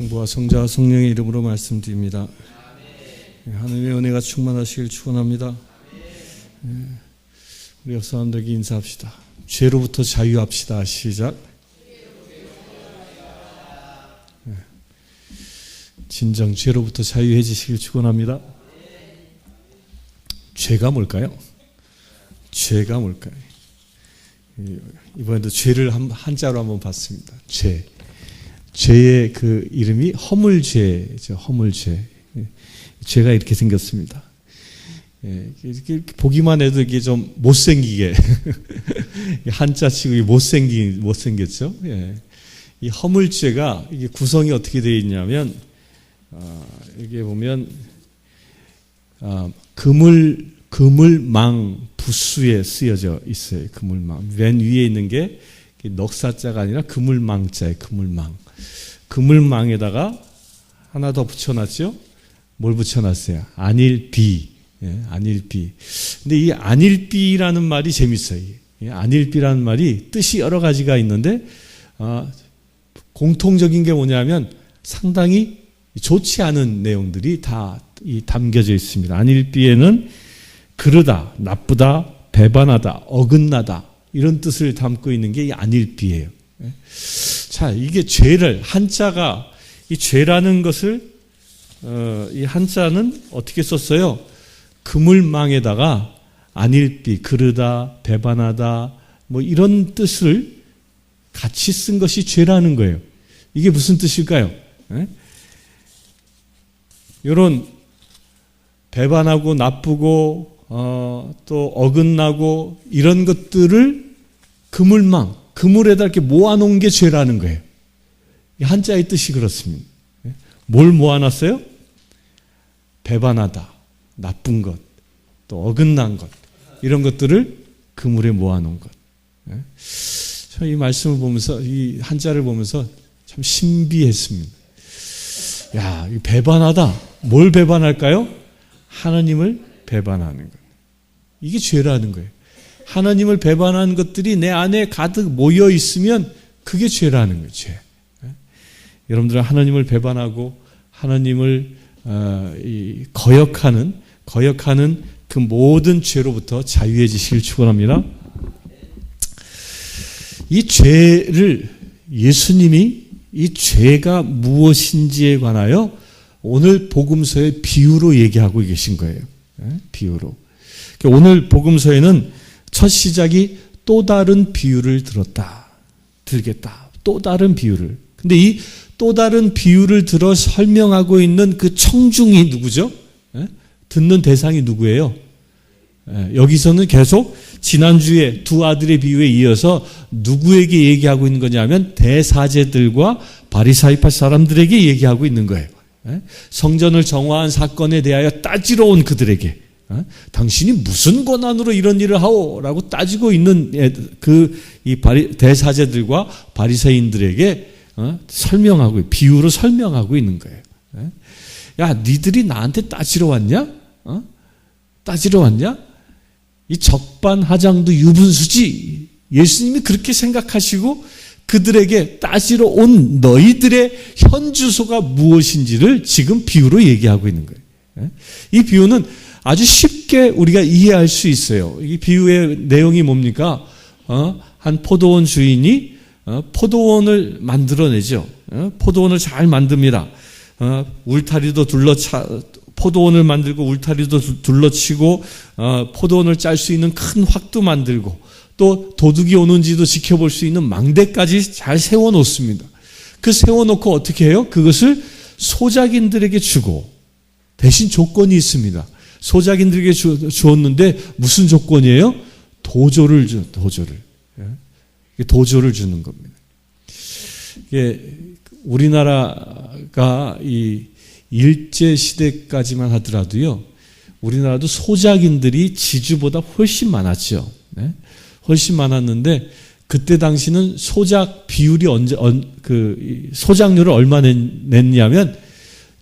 성부와 성자와 성령의 이름으로 말씀드립니다. 예, 하나님의 은혜가 충만하시길 축원합니다. 예, 우리 옆 사람들에게 인사합시다. 죄로부터 자유합시다. 시작. 예, 진정 죄로부터 자유해지시길 축원합니다. 죄가 뭘까요? 죄가 뭘까요? 이번에도 죄를 한, 한자로 한번 봤습니다. 죄. 죄의 그 이름이 허물죄죠. 허물죄. 예, 죄가 이렇게 생겼습니다. 예, 이렇게 보기만 해도 이게 좀 못생기게 한자 치고 못생기 못생겼죠. 예. 이 허물죄가 이게 구성이 어떻게 되어 있냐면 아, 여기에 보면 아, 그물 그물망 부수에 쓰여져 있어요. 그물망 맨 위에 있는 게 넉사자가 아니라 그물망자에 그물망. 그물망에다가 하나 더 붙여놨죠. 뭘 붙여놨어요? 안일비. 예, 안일비. 근데 이 안일비라는 말이 재밌어요. 예, 안일비라는 말이 뜻이 여러 가지가 있는데 아, 공통적인 게 뭐냐면 상당히 좋지 않은 내용들이 다 담겨져 있습니다. 안일비에는 그르다, 나쁘다, 배반하다, 어긋나다 이런 뜻을 담고 있는 게이 안일비예요. 예. 자, 이게 죄를 한자가 이 죄라는 것을 어, 이 한자는 어떻게 썼어요? 그물망에다가 안일비, 그르다, 배반하다 뭐 이런 뜻을 같이 쓴 것이 죄라는 거예요. 이게 무슨 뜻일까요? 예? 이런 배반하고 나쁘고 어, 또 어긋나고 이런 것들을 그물망, 그물에다 이렇게 모아놓은 게 죄라는 거예요. 한자의 뜻이 그렇습니다. 예? 뭘 모아놨어요? 배반하다, 나쁜 것, 또 어긋난 것, 이런 것들을 그물에 모아놓은 것. 예? 이 말씀을 보면서, 이 한자를 보면서 참 신비했습니다. 야, 배반하다. 뭘 배반할까요? 하나님을 배반하는 것. 이게 죄라는 거예요. 하나님을 배반한 것들이 내 안에 가득 모여 있으면 그게 죄라는 거예요. 죄. 여러분들은 하나님을 배반하고 하나님을 어, 거역하는 거역하는 그 모든 죄로부터 자유해지시길 축원합니다. 이 죄를 예수님이 이 죄가 무엇인지에 관하여 오늘 복음서의 비유로 얘기하고 계신 거예요. 비유로. 그러니까 오늘 복음서에는 첫 시작이 또 다른 비유를 들었다. 들겠다. 또 다른 비유를. 근데 이 또 다른 비유를 들어 설명하고 있는 그 청중이 누구죠? 듣는 대상이 누구예요? 여기서는 계속 지난주에 두 아들의 비유에 이어서 누구에게 얘기하고 있는 거냐면 대사제들과 바리사이파 사람들에게 얘기하고 있는 거예요. 성전을 정화한 사건에 대하여 따지러 온 그들에게 어? 당신이 무슨 권한으로 이런 일을 하오라고 따지고 있는 그 이 대사제들과 바리새인들에게 어? 설명하고 비유로 설명하고 있는 거예요. 예? 야, 니들이 나한테 따지러 왔냐? 어? 따지러 왔냐? 이 적반하장도 유분수지. 예수님이 그렇게 생각하시고 그들에게 따지러 온 너희들의 현 주소가 무엇인지를 지금 비유로 얘기하고 있는 거예요. 예? 이 비유는 아주 쉽게 우리가 이해할 수 있어요. 이 비유의 내용이 뭡니까? 어? 한 포도원 주인이 어? 포도원을 만들어내죠. 어? 포도원을 잘 만듭니다. 어? 울타리도 둘러차 포도원을 만들고 울타리도 둘러치고 어, 포도원을 짤 수 있는 큰 확도 만들고 또 도둑이 오는지도 지켜볼 수 있는 망대까지 잘 세워놓습니다. 그 세워놓고 어떻게 해요? 그것을 소작인들에게 주고 대신 조건이 있습니다. 소작인들에게 주었는데 무슨 조건이에요? 도조를 주, 도조를. 예? 도조를 주는 겁니다. 이게 우리나라가 이 일제 시대까지만 하더라도요. 우리나라도 소작인들이 지주보다 훨씬 많았죠. 네? 훨씬 많았는데 그때 당시는 소작 비율이 언제 그 소작률을 얼마 냈냐면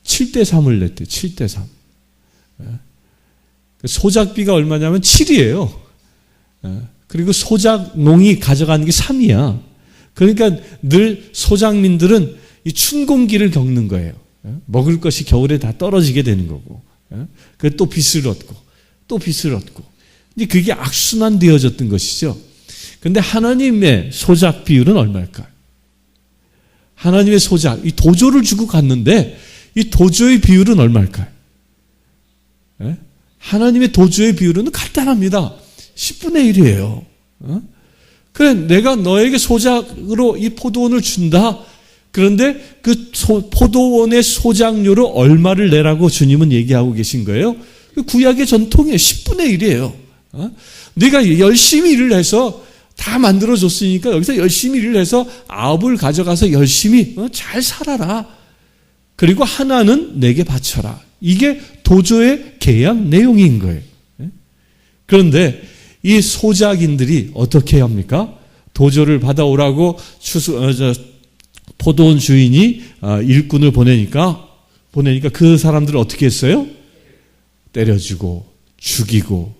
7대 3을 냈대요. 7대 3. 소작비가 얼마냐면 7이에요. 예. 그리고 소작농이 가져가는 게 3이야. 그러니까 늘 소작민들은 이 춘공기를 겪는 거예요. 예? 먹을 것이 겨울에 다 떨어지게 되는 거고, 그또 빚을 얻고, 또 빚을 얻고, 이제 그게 악순환 되어졌던 것이죠. 근데 하나님의 소작 비율은 얼마일까요? 하나님의 소작, 이 도조를 주고 갔는데 이 도조의 비율은 얼마일까요? 예? 하나님의 도조의 비율은 간단합니다. 10분의 1이에요. 어? 그래, 내가 너에게 소작으로 이 포도원을 준다. 그런데 그 소, 포도원의 소작료를 얼마를 내라고 주님은 얘기하고 계신 거예요. 그 구약의 전통이에요. 10분의 1이에요. 어? 네가 열심히 일을 해서 다 만들어줬으니까 여기서 열심히 일을 해서 아홉을 가져가서 열심히 어, 잘 살아라. 그리고 하나는 내게 바쳐라. 이게 도저의 계약 내용인 거예요. 예? 그런데 이 소작인들이 어떻게 합니까? 도저를 받아오라고 추수, 어, 저, 포도원 주인이 어, 일꾼을 보내니까 보내니까 그 사람들을 어떻게 했어요? 때려주고 죽이고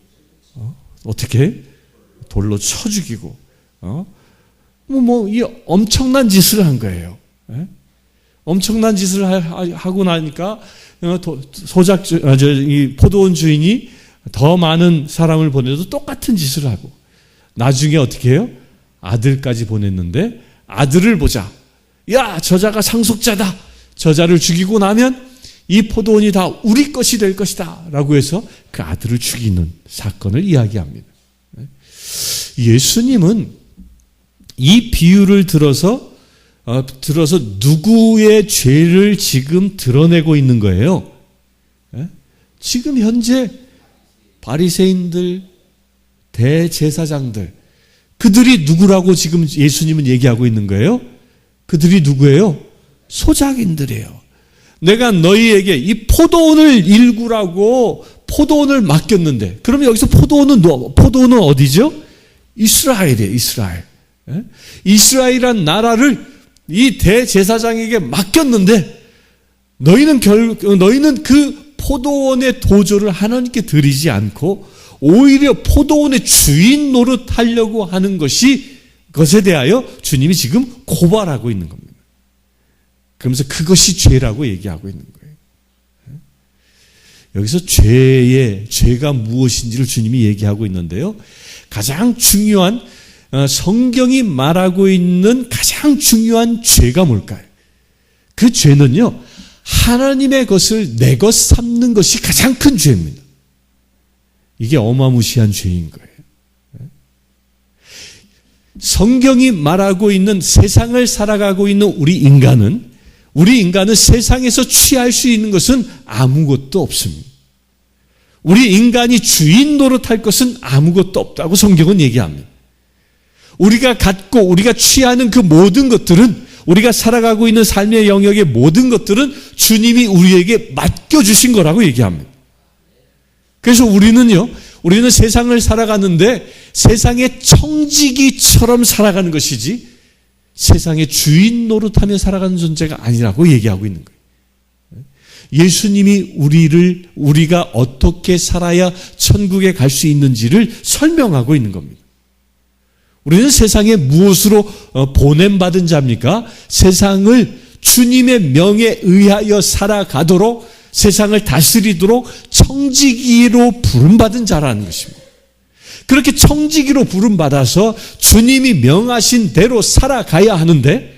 어? 어떻게 돌로 쳐 죽이고 어? 뭐뭐이 엄청난 짓을 한 거예요. 예? 엄청난 짓을 하고 나니까 어, 소작 아, 이 포도원 주인이 더 많은 사람을 보내도 똑같은 짓을 하고 나중에 어떻게 해요? 아들까지 보냈는데 아들을 보자. 야 저자가 상속자다. 저자를 죽이고 나면 이 포도원이 다 우리 것이 될 것이다. 라고 해서 그 아들을 죽이는 사건을 이야기합니다. 예수님은 이 비유를 들어서 어, 들어서 누구의 죄를 지금 드러내고 있는 거예요? 예? 지금 현재 바리새인들, 대제사장들 그들이 누구라고 지금 예수님은 얘기하고 있는 거예요? 그들이 누구예요? 소작인들이에요. 내가 너희에게 이 포도원을 일구라고 포도원을 맡겼는데, 그러면 여기서 포도원은 포도원은 어디죠? 이스라엘이에요. 이스라엘. 예? 이스라엘이란 나라를 이 대제사장에게 맡겼는데 너희는 결 너희는 그 포도원의 도조를 하나님께 드리지 않고 오히려 포도원의 주인 노릇하려고 하는 것이 것에 대하여 주님이 지금 고발하고 있는 겁니다. 그러면서 그것이 죄라고 얘기하고 있는 거예요. 여기서 죄의 죄가 무엇인지를 주님이 얘기하고 있는데요. 가장 중요한 어, 성경이 말하고 있는 가장 중요한 죄가 뭘까요? 그 죄는요, 하나님의 것을 내 것 삼는 것이 가장 큰 죄입니다. 이게 어마무시한 죄인 거예요. 성경이 말하고 있는 세상을 살아가고 있는 우리 인간은 우리 인간은 세상에서 취할 수 있는 것은 아무것도 없습니다. 우리 인간이 주인 노릇할 것은 아무것도 없다고 성경은 얘기합니다. 우리가 갖고 우리가 취하는 그 모든 것들은 우리가 살아가고 있는 삶의 영역의 모든 것들은 주님이 우리에게 맡겨주신 거라고 얘기합니다. 그래서 우리는요, 우리는 세상을 살아가는데 세상의 청지기처럼 살아가는 것이지 세상의 주인 노릇하며 살아가는 존재가 아니라고 얘기하고 있는 거예요. 예수님이 우리를 우리가 어떻게 살아야 천국에 갈 수 있는지를 설명하고 있는 겁니다. 우리는 세상에 무엇으로 어, 보냄받은 자입니까? 세상을 주님의 명에 의하여 살아가도록 세상을 다스리도록 청지기로 부름받은 자라는 것입니다. 그렇게 청지기로 부름받아서 주님이 명하신 대로 살아가야 하는데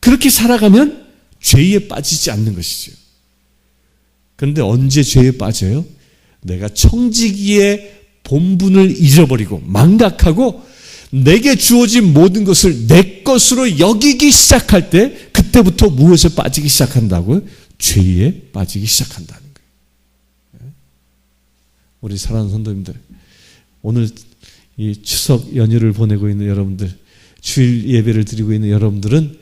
그렇게 살아가면 죄에 빠지지 않는 것이죠. 그런데 언제 죄에 빠져요? 내가 청지기의 본분을 잊어버리고 망각하고 내게 주어진 모든 것을 내 것으로 여기기 시작할 때 그때부터 무엇에 빠지기 시작한다고요? 죄에 빠지기 시작한다는 거예요. 우리 사랑하는 성도님들 오늘 이 추석 연휴를 보내고 있는 여러분들 주일 예배를 드리고 있는 여러분들은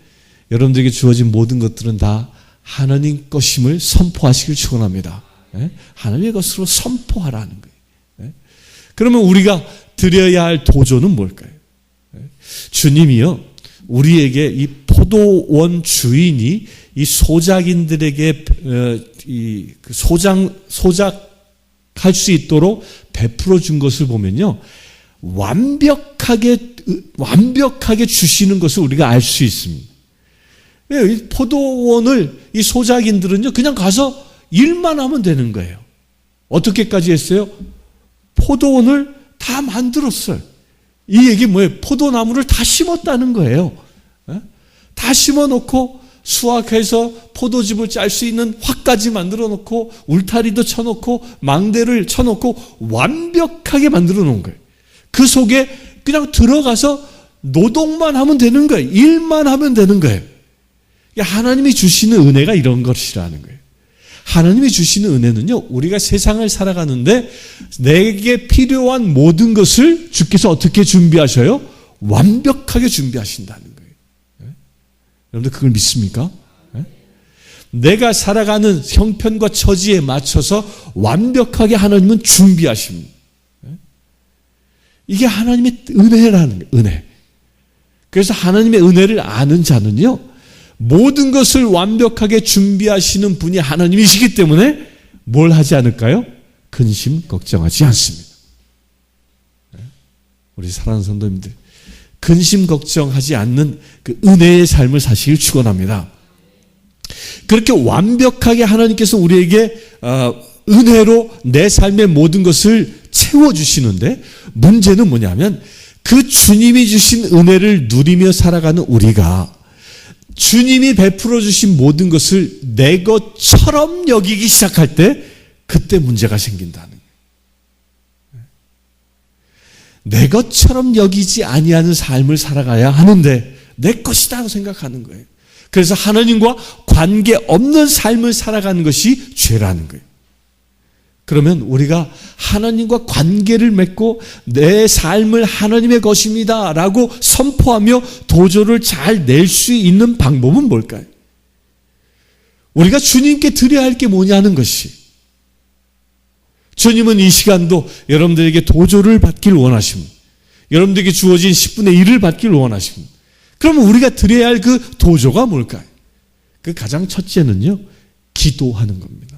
여러분들에게 주어진 모든 것들은 다 하나님 것임을 선포하시길 축원합니다. 하나님의 것으로 선포하라는 거예요. 그러면 우리가 드려야 할 도전은 뭘까요? 주님이요, 우리에게 이 포도원 주인이 이 소작인들에게 어, 이그 소장 소작할 수 있도록 베풀어 준 것을 보면요, 완벽하게 완벽하게 주시는 것을 우리가 알 수 있습니다. 예, 이 포도원을 이 소작인들은요 그냥 가서 일만 하면 되는 거예요. 어떻게까지 했어요? 포도원을 다 만들었어요. 이 얘기 뭐예요? 포도나무를 다 심었다는 거예요. 예? 다 심어 놓고 수확해서 포도즙을 짤 수 있는 확까지 만들어 놓고 울타리도 쳐 놓고 망대를 쳐 놓고 완벽하게 만들어 놓은 거예요. 그 속에 그냥 들어가서 노동만 하면 되는 거예요. 일만 하면 되는 거예요. 하나님이 주시는 은혜가 이런 것이라는 거예요. 하나님이 주시는 은혜는요, 우리가 세상을 살아가는데 내게 필요한 모든 것을 주께서 어떻게 준비하셔요? 완벽하게 준비하신다는 거예요. 예? 여러분들 그걸 믿습니까? 예? 내가 살아가는 형편과 처지에 맞춰서 완벽하게 하나님은 준비하십니다. 예? 이게 하나님의 은혜라는 거예요, 은혜. 그래서 하나님의 은혜를 아는 자는요, 모든 것을 완벽하게 준비하시는 분이 하나님이시기 때문에 뭘 하지 않을까요? 근심 걱정하지 않습니다. 네? 우리 사랑하는 성도님들, 근심 걱정하지 않는 그 은혜의 삶을 사시길 축원합니다. 그렇게 완벽하게 하나님께서 우리에게 어, 은혜로 내 삶의 모든 것을 채워 주시는데 문제는 뭐냐면 그 주님이 주신 은혜를 누리며 살아가는 우리가 주님이 베풀어 주신 모든 것을 내 것처럼 여기기 시작할 때 그때 문제가 생긴다는 거예요. 내 것처럼 여기지 아니하는 삶을 살아가야 하는데 내 것이다고 생각하는 거예요. 그래서 하나님과 관계 없는 삶을 살아가는 것이 죄라는 거예요. 그러면 우리가 하나님과 관계를 맺고 내 삶을 하나님의 것입니다. 라고 선포하며 도저를 잘 낼 수 있는 방법은 뭘까요? 우리가 주님께 드려야 할 게 뭐냐는 것이. 주님은 이 시간도 여러분들에게 도저를 받길 원하십니다. 여러분들에게 주어진 10분의 1을 받길 원하십니다. 그러면 우리가 드려야 할 그 도저가 뭘까요? 그 가장 첫째는요, 기도하는 겁니다.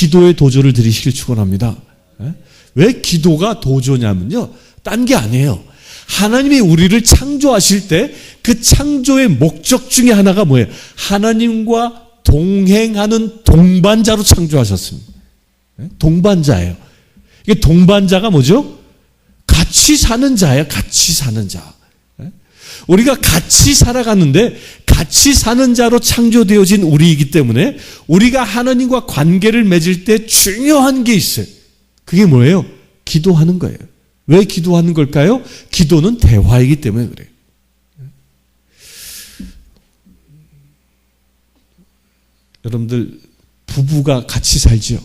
기도의 도조를 드리시길 축원합니다. 예? 왜 기도가 도조냐면요. 딴 게 아니에요. 하나님이 우리를 창조하실 때 그 창조의 목적 중에 하나가 뭐예요? 하나님과 동행하는 동반자로 창조하셨습니다. 예? 동반자예요. 이게 동반자가 뭐죠? 같이 사는 자예요. 같이 사는 자. 예? 우리가 같이 살아가는데 같이 사는 자로 창조되어진 우리이기 때문에 우리가 하나님과 관계를 맺을 때 중요한 게 있어요. 그게 뭐예요? 기도하는 거예요. 왜 기도하는 걸까요? 기도는 대화이기 때문에 그래요. 여러분들 부부가 같이 살죠.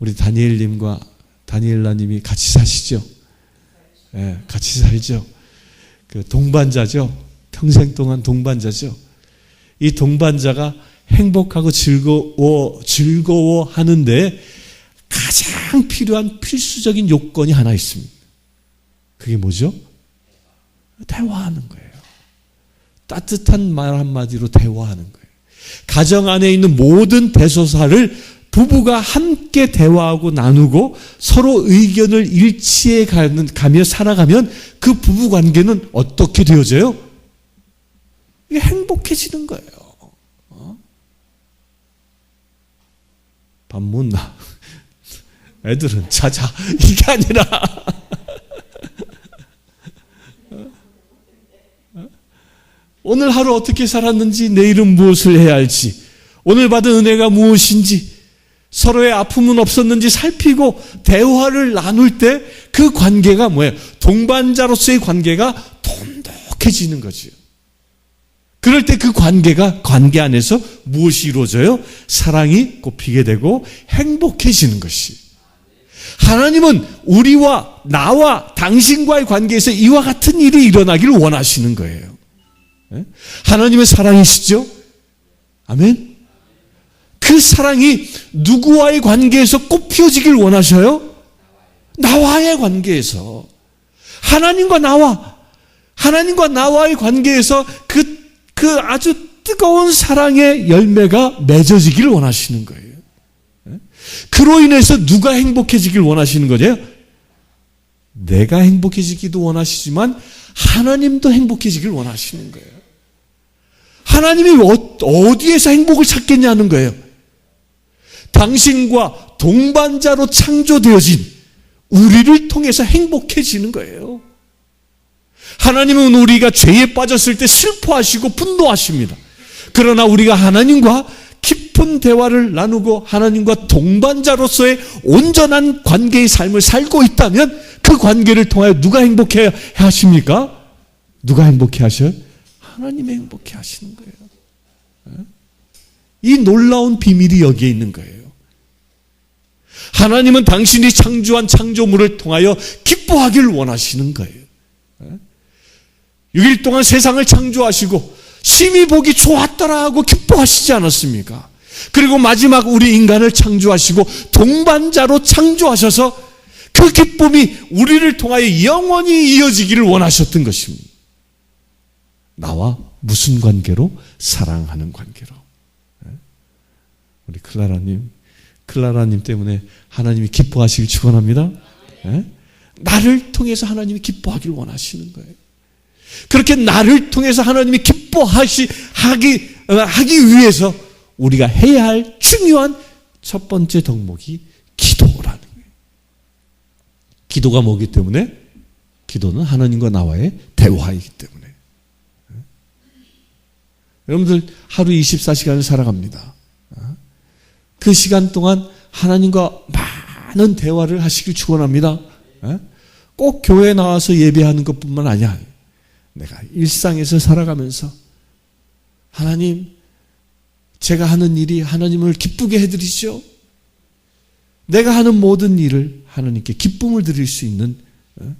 우리 다니엘님과 다니엘라님이 같이 사시죠. 예, 같이 살죠. 그 동반자죠. 평생 동안 동반자죠. 이 동반자가 행복하고 즐거워, 즐거워 하는데 가장 필요한 필수적인 요건이 하나 있습니다. 그게 뭐죠? 대화하는 거예요. 따뜻한 말 한마디로 대화하는 거예요. 가정 안에 있는 모든 대소사를 부부가 함께 대화하고 나누고 서로 의견을 일치해 가며 살아가면 그 부부 관계는 어떻게 되어져요? 이게 행복해지는 거예요. 어? 밥 못 나. 애들은 자자. 이게 아니라. 오늘 하루 어떻게 살았는지, 내일은 무엇을 해야 할지, 오늘 받은 은혜가 무엇인지, 서로의 아픔은 없었는지 살피고 대화를 나눌 때 그 관계가 뭐예요? 동반자로서의 관계가 돈독해지는 거지요. 그럴 때 그 관계가 관계 안에서 무엇이 이루어져요? 사랑이 꼽히게 되고 행복해지는 것이. 하나님은 우리와 나와 당신과의 관계에서 이와 같은 일이 일어나기를 원하시는 거예요. 예? 하나님의 사랑이시죠? 아멘? 그 사랑이 누구와의 관계에서 꽃피어지길 원하셔요? 나와의 관계에서. 하나님과 나와. 하나님과 나와의 관계에서 그, 그 아주 뜨거운 사랑의 열매가 맺어지길 원하시는 거예요. 그로 인해서 누가 행복해지길 원하시는 거죠? 내가 행복해지기도 원하시지만 하나님도 행복해지길 원하시는 거예요. 하나님이 어- 어디에서 행복을 찾겠냐는 거예요. 당신과 동반자로 창조되어진 우리를 통해서 행복해지는 거예요. 하나님은 우리가 죄에 빠졌을 때 슬퍼하시고 분노하십니다. 그러나 우리가 하나님과 깊은 대화를 나누고 하나님과 동반자로서의 온전한 관계의 삶을 살고 있다면 그 관계를 통하여 누가 행복해 하십니까? 누가 행복해 하셔요? 하나님이 행복해 하시는 거예요. 예? 이 놀라운 비밀이 여기에 있는 거예요. 하나님은 당신이 창조한 창조물을 통하여 기뻐하기를 원하시는 거예요. 6일 동안 세상을 창조하시고 심히 보기 좋았더라 하고 기뻐하시지 않았습니까? 그리고 마지막 우리 인간을 창조하시고 동반자로 창조하셔서 그 기쁨이 우리를 통하여 영원히 이어지기를 원하셨던 것입니다. 나와 무슨 관계로? 사랑하는 관계로. 예? 우리 클라라님, 클라라님 때문에 하나님이 기뻐하시길 축원합니다. 예? 나를 통해서 하나님이 기뻐하길 원하시는 거예요. 그렇게 나를 통해서 하나님이 기뻐하시 하기 어, 하기 위해서 우리가 해야 할 중요한 첫 번째 덕목이 기도라는 거예요. 기도가 뭐기 때문에? 기도는 하나님과 나와의 대화이기 때문에. 여러분들 하루 24시간을 살아갑니다. 그 시간 동안 하나님과 많은 대화를 하시길 축원합니다. 꼭 교회 나와서 예배하는 것뿐만 아니야. 내가 일상에서 살아가면서 하나님 제가 하는 일이 하나님을 기쁘게 해드리죠. 내가 하는 모든 일을 하나님께 기쁨을 드릴 수 있는 어?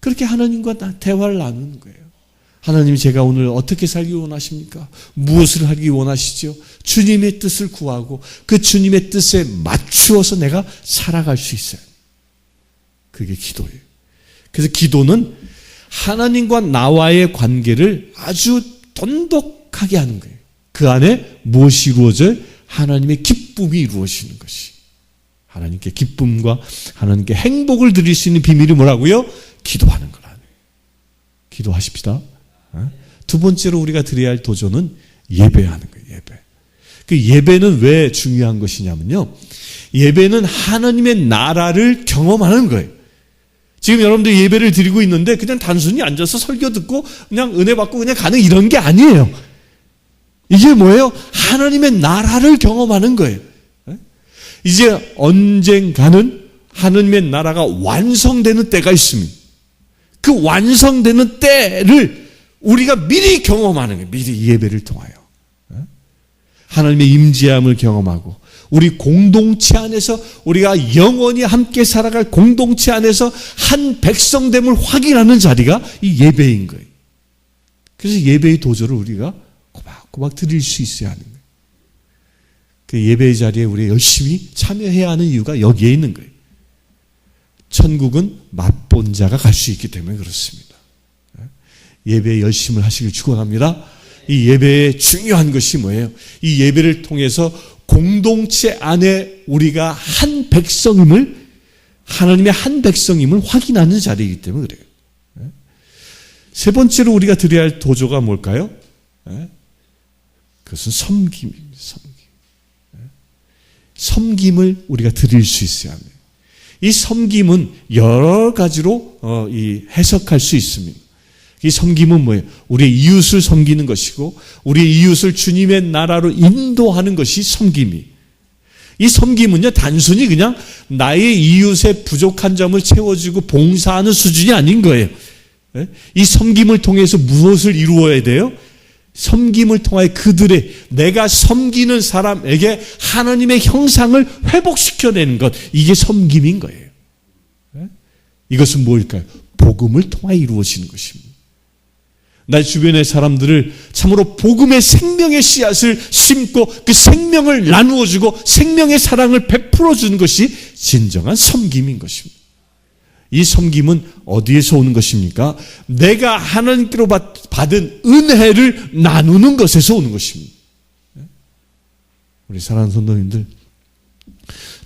그렇게 하나님과 대화를 나누는 거예요. 하나님 제가 오늘 어떻게 살기 원하십니까? 무엇을 하기 원하시죠? 주님의 뜻을 구하고 그 주님의 뜻에 맞추어서 내가 살아갈 수 있어요. 그게 기도예요. 그래서 기도는 하나님과 나와의 관계를 아주 돈독하게 하는 거예요. 그 안에 무엇이 이루어져요? 하나님의 기쁨이 이루어지는 것이. 하나님께 기쁨과 하나님께 행복을 드릴 수 있는 비밀이 뭐라고요? 기도하는 거라는 기도하십시다. 어? 두 번째로 우리가 드려야 할 도전은 예배하는 거예요. 예배. 그 예배는 왜 중요한 것이냐면요. 예배는 하나님의 나라를 경험하는 거예요. 지금 여러분들 예배를 드리고 있는데 그냥 단순히 앉아서 설교 듣고 그냥 은혜 받고 그냥 가는 이런 게 아니에요. 이게 뭐예요? 하나님의 나라를 경험하는 거예요. 이제 언젠가는 하나님의 나라가 완성되는 때가 있습니다. 그 완성되는 때를 우리가 미리 경험하는 거예요. 미리 예배를 통하여. 하나님의 임재함을 경험하고 우리 공동체 안에서 우리가 영원히 함께 살아갈 공동체 안에서 한 백성됨을 확인하는 자리가 이 예배인 거예요. 그래서 예배의 도저를 우리가 꼬박꼬박 드릴 수 있어야 하는 거예요. 그 예배의 자리에 우리 열심히 참여해야 하는 이유가 여기에 있는 거예요. 천국은 맛본 자가 갈 수 있기 때문에 그렇습니다. 예배에 열심을 하시길 축원합니다. 이 예배의 중요한 것이 뭐예요? 이 예배를 통해서 공동체 안에 우리가 한 백성임을 하나님의 한 백성임을 확인하는 자리이기 때문에 그래요. 세 번째로 우리가 드려야 할 도조가 뭘까요? 그것은 섬김입니다. 섬김. 섬김을 우리가 드릴 수 있어야 합니다. 이 섬김은 여러 가지로 어, 해석할 수 있습니다. 이 섬김은 뭐예요? 우리의 이웃을 섬기는 것이고 우리의 이웃을 주님의 나라로 인도하는 것이 섬김이. 이 섬김은요 단순히 그냥 나의 이웃의 부족한 점을 채워주고 봉사하는 수준이 아닌 거예요. 예? 이 섬김을 통해서 무엇을 이루어야 돼요? 섬김을 통하여 그들의 내가 섬기는 사람에게 하나님의 형상을 회복시켜내는 것 이게 섬김인 거예요. 예? 이것은 뭘까요? 복음을 통하여 이루어지는 것입니다. 나 주변의 사람들을 참으로 복음의 생명의 씨앗을 심고 그 생명을 나누어 주고 생명의 사랑을 베풀어 주는 것이 진정한 섬김인 것입니다. 이 섬김은 어디에서 오는 것입니까? 내가 하나님께로 받은 은혜를 나누는 것에서 오는 것입니다. 우리 사랑하는 성도님들,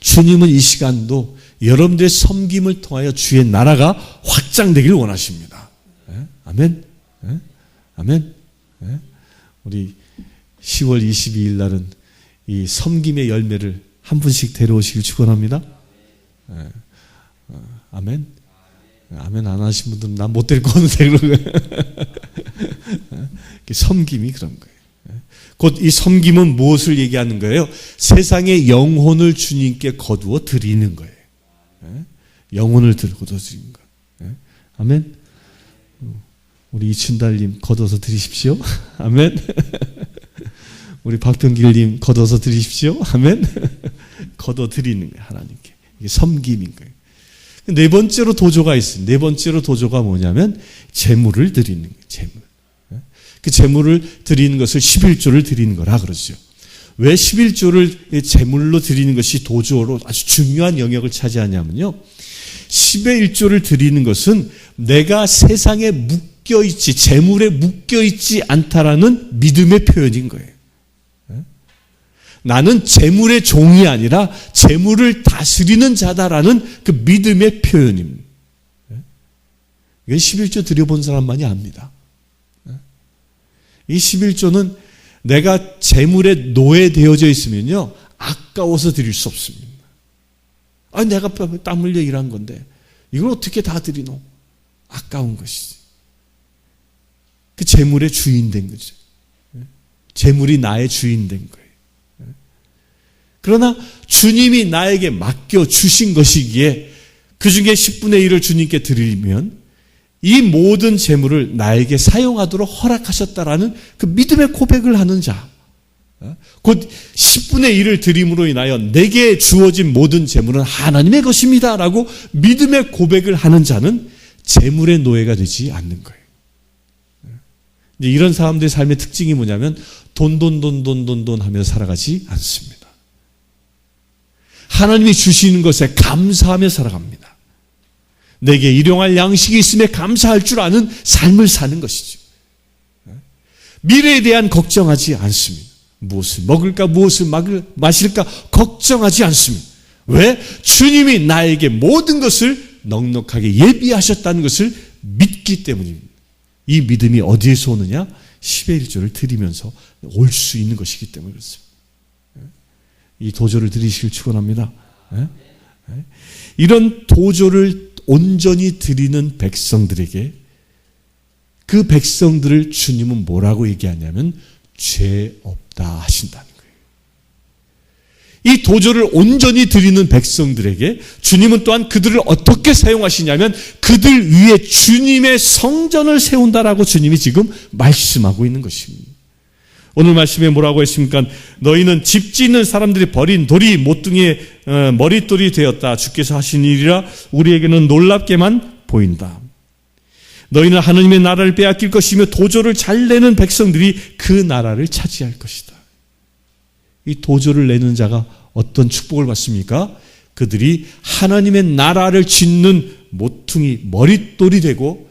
주님은 이 시간도 여러분들의 섬김을 통하여 주의 나라가 확장되길 원하십니다. 아멘. 아멘. 우리 10월 22일 날은 이 섬김의 열매를 한 분씩 데려오시길 축원합니다. 예. 어, 아멘. 아멘 안 하신 분들은 난 못 데리고 오는데 그러고 섬김이 그런 거예요. 곧 이 섬김은 무엇을 얘기하는 거예요? 세상의 영혼을 주님께 거두어 드리는 거예요. 예? 영혼을 들고 드리는 거. 예? 아멘. 우리 이춘달님 거둬서 드리십시오. 아멘. 우리 박병길님 거둬서 드리십시오. 아멘. 거둬 드리는 거예요. 하나님께. 이게 섬김인 거예요. 네 번째로 도조가 있어요. 네 번째로 도조가 뭐냐면 재물을 드리는 거예요. 재물. 그 재물을 드리는 것을 11조를 드리는 거라 그러죠. 왜 11조를 재물로 드리는 것이 도조로 아주 중요한 영역을 차지하냐면요. 10의 1조를 드리는 것은 내가 세상에 묶 여있지, 재물에 묶여있지 않다라는 믿음의 표현인 거예요. 나는 재물의 종이 아니라 재물을 다스리는 자다라는 그 믿음의 표현입니다. 이건 11조 드려본 사람만이 압니다. 이 11조는 내가 재물에 노예되어져 있으면요. 아까워서 드릴 수 없습니다. 아, 내가 땀 흘려 일한 건데 이걸 어떻게 다 드리노? 아까운 것이지. 그 재물의 주인 된 거죠. 재물이 나의 주인 된 거예요. 그러나 주님이 나에게 맡겨 주신 것이기에 그 중에 10분의 1을 주님께 드리면 이 모든 재물을 나에게 사용하도록 허락하셨다라는 그 믿음의 고백을 하는 자. 곧 10분의 1을 드림으로 인하여 내게 주어진 모든 재물은 하나님의 것입니다. 라고 믿음의 고백을 하는 자는 재물의 노예가 되지 않는 거예요. 이런 사람들의 삶의 특징이 뭐냐면 돈, 돈, 돈, 돈, 돈, 돈 하며 살아가지 않습니다. 하나님이 주시는 것에 감사하며 살아갑니다. 내게 일용할 양식이 있음에 감사할 줄 아는 삶을 사는 것이죠. 미래에 대한 걱정하지 않습니다. 무엇을 먹을까, 무엇을 마실까 걱정하지 않습니다. 왜? 주님이 나에게 모든 것을 넉넉하게 예비하셨다는 것을 믿기 때문입니다. 이 믿음이 어디에서 오느냐? 10의 1조를 드리면서 올 수 있는 것이기 때문에 그렇습니다. 이 도조를 드리시길 축원합니다. 이런 도조를 온전히 드리는 백성들에게 그 백성들을 주님은 뭐라고 얘기하냐면 죄 없다 하신다는. 이 도조를 온전히 드리는 백성들에게 주님은 또한 그들을 어떻게 사용하시냐면 그들 위에 주님의 성전을 세운다라고 주님이 지금 말씀하고 있는 것입니다. 오늘 말씀에 뭐라고 했습니까? 너희는 집 짓는 사람들이 버린 돌이 모퉁이의 어, 머릿돌이 되었다. 주께서 하신 일이라 우리에게는 놀랍게만 보인다. 너희는 하느님의 나라를 빼앗길 것이며 도조를 잘 내는 백성들이 그 나라를 차지할 것이다. 이 도조를 내는 자가 어떤 축복을 받습니까? 그들이 하나님의 나라를 짓는 모퉁이 머릿돌이 되고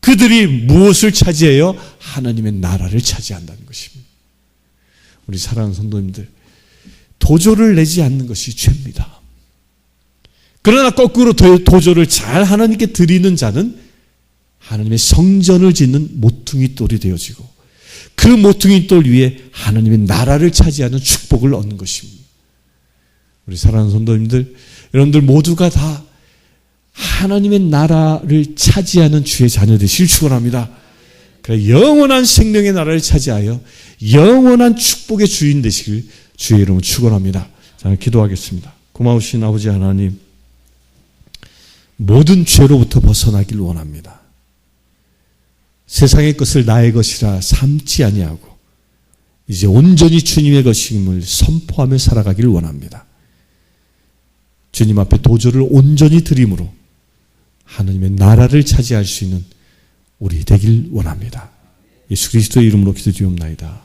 그들이 무엇을 차지해요? 하나님의 나라를 차지한다는 것입니다. 우리 사랑하는 성도님들, 도조를 내지 않는 것이 죄입니다. 그러나 거꾸로 도조를 잘 하나님께 드리는 자는 하나님의 성전을 짓는 모퉁이 돌이 되어지고 그 모퉁이 돌 위에 하나님의 나라를 차지하는 축복을 얻는 것입니다. 우리 사랑하는 성도님들, 여러분들 모두가 다 하나님의 나라를 차지하는 주의 자녀 되실 축원합니다. 그 영원한 생명의 나라를 차지하여 영원한 축복의 주인 되시길 주의 이름으로 축원합니다. 자, 기도하겠습니다. 고마우신 아버지 하나님, 모든 죄로부터 벗어나길 원합니다. 세상의 것을 나의 것이라 삼지 아니하고 이제 온전히 주님의 것임을 선포하며 살아가길 원합니다. 주님 앞에 도저를 온전히 드림으로 하나님의 나라를 차지할 수 있는 우리 되길 원합니다. 예수 그리스도의 이름으로 기도드리옵나이다.